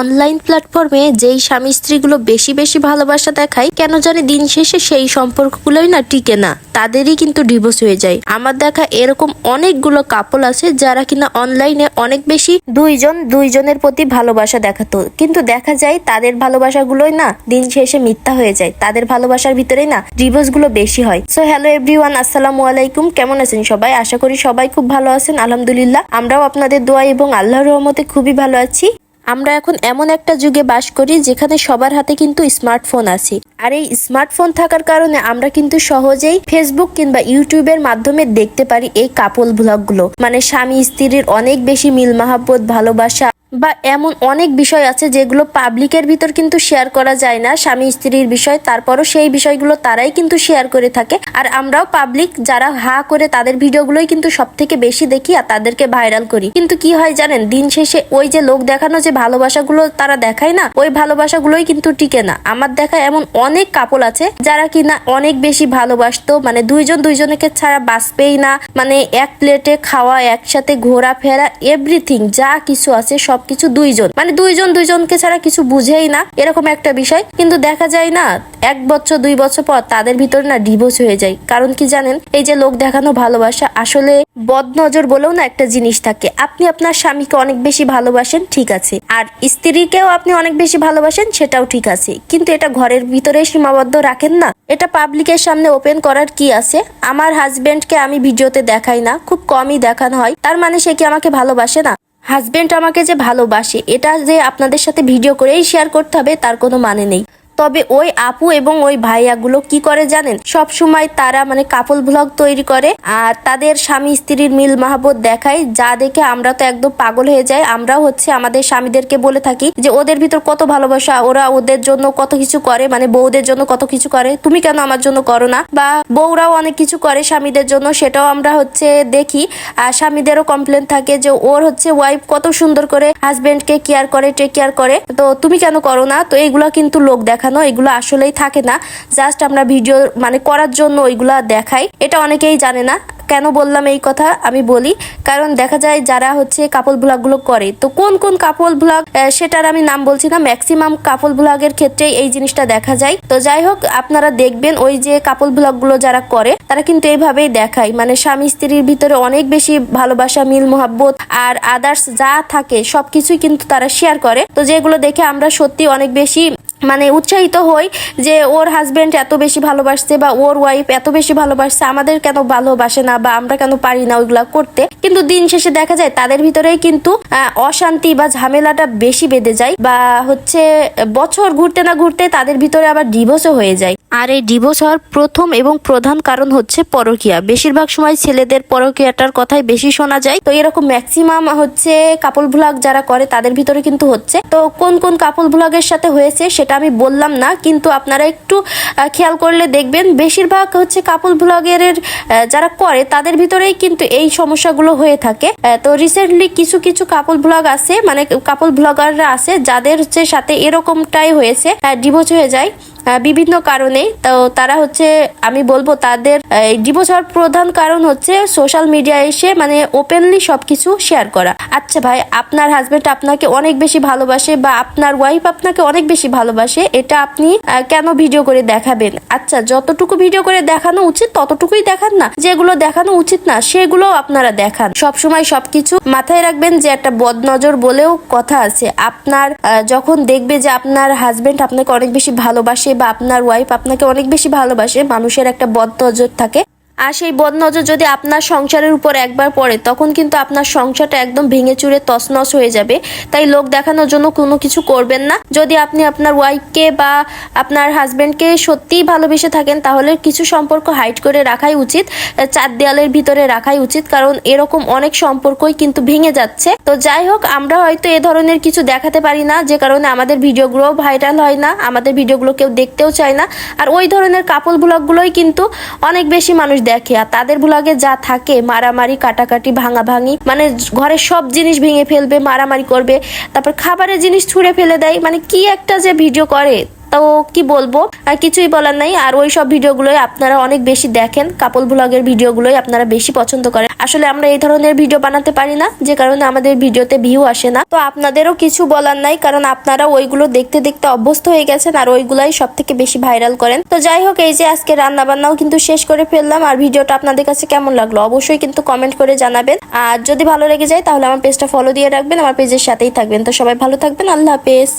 Online প্ল্যাটফর্মে যেই স্বামী স্ত্রীগুলো বেশি বেশি ভালোবাসা দেখায়, কেন জানি দিন শেষে সেই সম্পর্কগুলোই না টিকে না। তাদেরই কিন্তু ডিভোর্স হয়ে যায়। আমার দেখা এরকম অনেকগুলো কাপল আছে যারা কিনা অনলাইনে অনেক বেশি দুইজন দুইজনের প্রতি ভালোবাসা দেখাতো। কিন্তু দেখা যায় তাদের ভালোবাসাগুলোই না দিন শেষে মিথ্যা হয়ে যায়। তাদের ভালোবাসার ভিতরেই না ডিভোর্সগুলো বেশি হয়। সো হ্যালো এভরিওয়ান আসসালামু আলাইকুম। কেমন আছেন সবাই? আশা করি সবাই খুব ভালো আছেন, আলহামদুলিল্লাহ। আমরাও আপনাদের দোয়া এবং আল্লাহর রহমতে খুবই ভালো আছি। আমরা এখন এমন একটা যুগে বাস করি যেখানে সবার হাতে কিন্তু স্মার্টফোন আছে। আর এই স্মার্টফোন থাকার কারণে আমরা কিন্তু সহজেই ফেসবুক কিংবা ইউটিউবের মাধ্যমে দেখতে পারি এই কাপল ব্লগগুলো মানে স্বামী স্ত্রীর অনেক বেশি মিল মাহাব্বত ভালোবাসা বা এমন অনেক বিষয় আছে যেগুলো পাবলিকের ভিতর কিন্তু শেয়ার করা যায় না, স্বামী স্ত্রীর বিষয়, তারপরও সেই বিষয়গুলো তারাই কিন্তু শেয়ার করে থাকে। আর আমরাও পাবলিক যারা হা করে তাদের ভিডিওগুলোই কিন্তু সব থেকে বেশি দেখি আর তাদেরকে ভাইরাল করি। কিন্তু কি হয় জানেন, দিন শেষে ওই যে লোক দেখানো যে ভালোবাসাগুলো তারা দেখায় না, ওই ভালোবাসাগুলোই কিন্তু টিকে না। আমার দেখা এমন অনেক কাপল আছে যারা কিনা অনেক বেশি ভালোবাসতো মানে দুইজন দুইজনকে ছাড়া বাঁচবেই না মানে এক প্লেটে খাওয়া, একসাথে ঘোরাফেরা এভরিথিং যা কিছু আছে সবকিছু দুইজন। মানে দুইজন দুইজনকে ছাড়া কিছু বুঝেই না এরকম একটা বিষয়। কিন্তু দেখা যায় না, এক বছর, দুই বছর পর তাদের ভিতরে না ডিভোর্স হয়ে যায়। কারণ কি জানেন, এই যে লোক দেখানো ভালোবাসা, আসলে বদনজর বলেও না একটা জিনিস থাকে। আপনি আপনার স্বামীকে অনেক বেশি ভালোবাসেন, ঠিক আছে। আর স্ত্রীকেও আপনি অনেক বেশি ভালোবাসেন, সেটাও ঠিক আছে। কিন্তু এটা ঘরের ভিতরে সীমাবদ্ধ রাখেন না। এটা পাবলিকের সামনে ওপেন করার কি আছে? আমার হাজবেন্ডকে আমি ভিডিওতে দেখাই না, খুব কমই দেখানো হয়। তার মানে সে কি আমাকে ভালোবাসে না? হাজবেন্ড আমাকে যে ভালোবাসে, এটা যে আপনাদের সাথে ভিডিও করেই শেয়ার করতে হবে, তার কোনো মানে নেই। তবে ওই আপু এবং ওই ভাইয়াগুলো কি করে জানেন? সব সময় তারা মানে কাপল ব্লগ তৈরি করে আর তাদের স্বামী স্ত্রীর মিল মাহবত দেখায়। যা দেখে আমরা তো একদম পাগল হয়ে যাই। আমরাও হচ্ছে আমাদের স্বামীদেরকে বলে থাকি যে, ওদের ভিতর কত ভালোবাসা, ওরা ওদের জন্য কত কিছু করে মানে বউদের জন্য কত কিছু করে। তুমি কেন আমার জন্য করো না? বা বউরাও অনেক কিছু করে স্বামীদের জন্য, সেটাও আমরা হচ্ছে দেখি। আর স্বামীদেরও কমপ্লেন থাকে যে, ওর হচ্ছে ওয়াইফ কত সুন্দর করে হাজবেন্ডকে কেয়ার করে টেক কেয়ার করে। তো তুমি কেন করো না? তো এইগুলা কিন্তু লোক দেখানো, এগুলো আসলেই থাকে না। জাস্ট আমরা ভিডিও মানে করার জন্য ওইগুলা দেখাই। এটা অনেকেই জানে না। কেন বললাম এই কথা? আমি বলি, কারণ দেখা যায় যারা হচ্ছে কাপল ব্লগগুলো করে, তো কোন কোন কাপল ব্লগ সেটার আমি নাম বলছি না ম্যাক্সিমাম কাপল ব্লগের ক্ষেত্রে এই জিনিসটা দেখা যায়। তো যাই হোক, আপনারা দেখবেন ওই যে কাপল ব্লগগুলো যারা করে, তারা কিন্তু এইভাবেই দেখায়। মানে স্বামী স্ত্রীর ভিতরে অনেক বেশি ভালোবাসা, মিল মোহাব্বত আর আদার্স যা থাকে, সবকিছুই কিন্তু তারা শেয়ার করে। তো যেগুলো দেখে আমরা সত্যি অনেক বেশি মানে উৎসাহিত হই যে ওর হাজবেন্ড এত বেশি ভালোবাসছে বা ওর ওয়াইফ এত বেশি ভালোবাসছে, আমাদের কেন ভালোবাসে না বা আমরা কেন পারি না ওইগুলা করতে। কিন্তু দিন শেষে দেখা যায় তাদের ভিতরেই কিন্তু অশান্তি বা ঝামেলাটা বেশি বেঁধে যায় বা হচ্ছে বছর ঘুরতে না ঘুরতে তাদের ভিতরে আবার ডিভোর্সও হয়ে যায়। আর এই ডিভোর্স হওয়ার প্রথম এবং প্রধান কারণ হচ্ছে পরকিয়া। বেশিরভাগ সময় ছেলেদের পরকিয়াটার কথাই বেশি শোনা যায়। তো এরকম ম্যাক্সিমাম হচ্ছে কাপল ব্লগ যারা করে তাদের ভিতরে কিন্তু হচ্ছে। তো কোন কোন কাপল ব্লগের সাথে হয়েছে সেটা আমি বললাম না, কিন্তু আপনারা একটু খেয়াল করলে দেখবেন। বেশিরভাগ হচ্ছে কাপল ব্লগের যারা করে তাদের ভিতরেই কিন্তু এই সমস্যাগুলো হয়ে থাকে। তো রিসেন্টলি কিছু কিছু কাপল ব্লগ আছে মানে কাপল ব্লগাররা আছে, যাদের হচ্ছে সাথে এরকমটাই হয়েছে ডিভোর্স হয়ে যায়। বিভিন্ন কারণে। তো তারা হচ্ছে, আমি বলব তাদের ডিভোর্স হওয়ার প্রধান কারণ হচ্ছে সোশ্যাল মিডিয়া এসে মানে ওপেনলি সবকিছু শেয়ার করা। আচ্ছা ভাই, আপনার হাজবেন্ড আপনাকে অনেক বেশি ভালোবাসে বা আপনার ওয়াইফ আপনাকে অনেক বেশি ভালোবাসে, এটা আপনি কেন ভিডিও করে দেখাবেন? আচ্ছা যতটুকু ভিডিও করে দেখানো উচিত, ততটুকুই দেখান না। যেগুলো দেখানো উচিত না, সেগুলো আপনারা দেখান। সবসময় সবকিছু মাথায় রাখবেন যে একটা বদনজর বলেও কথা আছে। আপনার যখন দেখবে যে আপনার হাজবেন্ড আপনাকে অনেক বেশি ভালোবাসে বা আপনার ওয়াইফ আপনাকে অনেক বেশি ভালোবাসে মানুষের একটা বদ নজর থাকে। আর সেই বদনজর যদি আপনার সংসারের উপর একবার পড়ে, তখন কিন্তু আপনার সংসারটা একদম ভেঙে চুরে তছনছ হয়ে যাবে। তাই লোক দেখানোর জন্য কোনো কিছু করবেন না। যদি আপনি আপনার ওয়াইফকে বা আপনার হাজবেন্ডকে সত্যিই ভালোবেসে থাকেন, তাহলে কিছু সম্পর্ক হাইড করে রাখাই উচিত, চার দেয়ালের ভিতরে রাখাই উচিত, কারণ এরকম অনেক সম্পর্কই কিন্তু ভেঙে যাচ্ছে। তো যাই হোক, আমরা হয়তো এ ধরনের কিছু দেখাতে পারি না, যে কারণে আমাদের ভিডিওগুলো ভাইরাল হয় না, আমাদের ভিডিওগুলো কেউ দেখতেও চায় না। আর ওই ধরনের কাপল ব্লগগুলোই কিন্তু অনেক বেশি মানুষ দেখে আর তাদের ব্লগে যা থাকে, মারামারি, কাটাকাটি, ভাঙাভাঙি মানে ঘরের সব জিনিস ভেঙে ফেলবে, মারামারি করবে, তারপর খাবারের জিনিস ছুঁড়ে ফেলে দেয় মানে কি একটা যে ভিডিও করে। কি বলব? আর কিছুই বলার নাই। আর ওই সব ভিডিওগুলোই আপনারা অনেক বেশি দেখেন। কাপল ব্লগের ভিডিওগুলোই আপনারা বেশি পছন্দ করেন। আসলে আমরা এই ধরনের ভিডিও বানাতে পারি না, যে কারণে আমাদের ভিডিওতে ভিউ আসে না। তো আপনাদেরও কিছু বলার নাই, কারণ আপনারা ওইগুলো দেখতে দেখতে অভ্যস্ত হয়ে গেছেন আর ওইগুলাই সব থেকে বেশি ভাইরাল করেন। তো যাই হোক, এই যে আজকে রান্না বান্নাও কিন্তু শেষ করে ফেললাম। আর ভিডিওটা আপনাদের কাছে কেমন লাগল অবশ্যই কিন্তু কমেন্ট করে জানাবেন। আর যদি ভালো লেগে যায়, তাহলে আমার পেজটা ফলো দিয়ে রাখবেন, আমার পেজের সাথেই থাকবেন। তো সবাই ভালো থাকবেন, আল্লাহ হাফেজ।